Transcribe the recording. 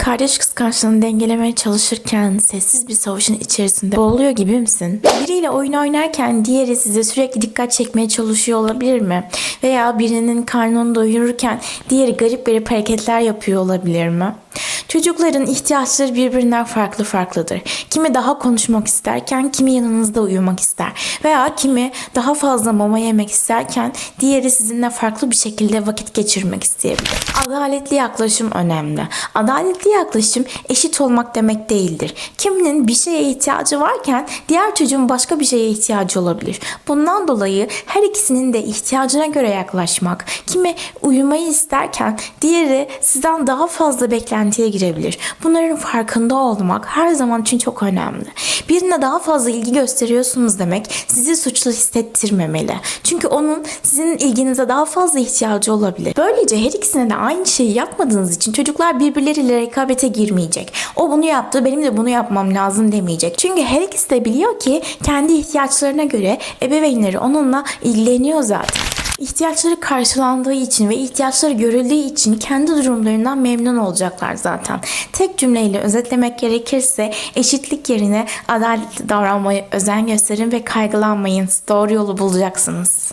Kardeş kıskançlığını dengelemeye çalışırken sessiz bir savaşın içerisinde boğuluyor gibi misin? Biriyle oyun oynarken diğeri size sürekli dikkat çekmeye çalışıyor olabilir mi? Veya birinin karnını doyururken diğeri garip garip hareketler yapıyor olabilir mi? Çocukların ihtiyaçları birbirinden farklı farklıdır. Kimi daha konuşmak isterken kimi yanınızda uyumak ister. Veya kimi daha fazla mama yemek isterken diğeri sizinle farklı bir şekilde vakit geçirmek isteyebilir. Adaletli yaklaşım önemli. Adaletli yaklaşım eşit olmak demek değildir. Kiminin bir şeye ihtiyacı varken diğer çocuğun başka bir şeye ihtiyacı olabilir. Bundan dolayı her ikisinin de ihtiyacına göre yaklaşmak. Kimi uyumayı isterken diğeri sizden daha fazla beklentiye girebilir. Bunların farkında olmak her zaman için çok önemli. Birine daha fazla ilgi gösteriyorsunuz demek sizi suçlu hissettirmemeli. Çünkü onun sizin ilginize daha fazla ihtiyacı olabilir. Böylece her ikisine de aynı şeyi yapmadığınız için çocuklar birbirleriyle rekabete girmeyecek. O bunu yaptı benim de bunu yapmam lazım demeyecek. Çünkü her ikisi de biliyor ki kendi ihtiyaçlarına göre ebeveynleri onunla ilgileniyor zaten. İhtiyaçları karşılandığı için ve ihtiyaçları görüldüğü için kendi durumlarından memnun olacaklar zaten. Tek cümleyle özetlemek gerekirse eşitlik yerine adaletli davranmaya özen gösterin ve kaygılanmayın. Doğru yolu bulacaksınız.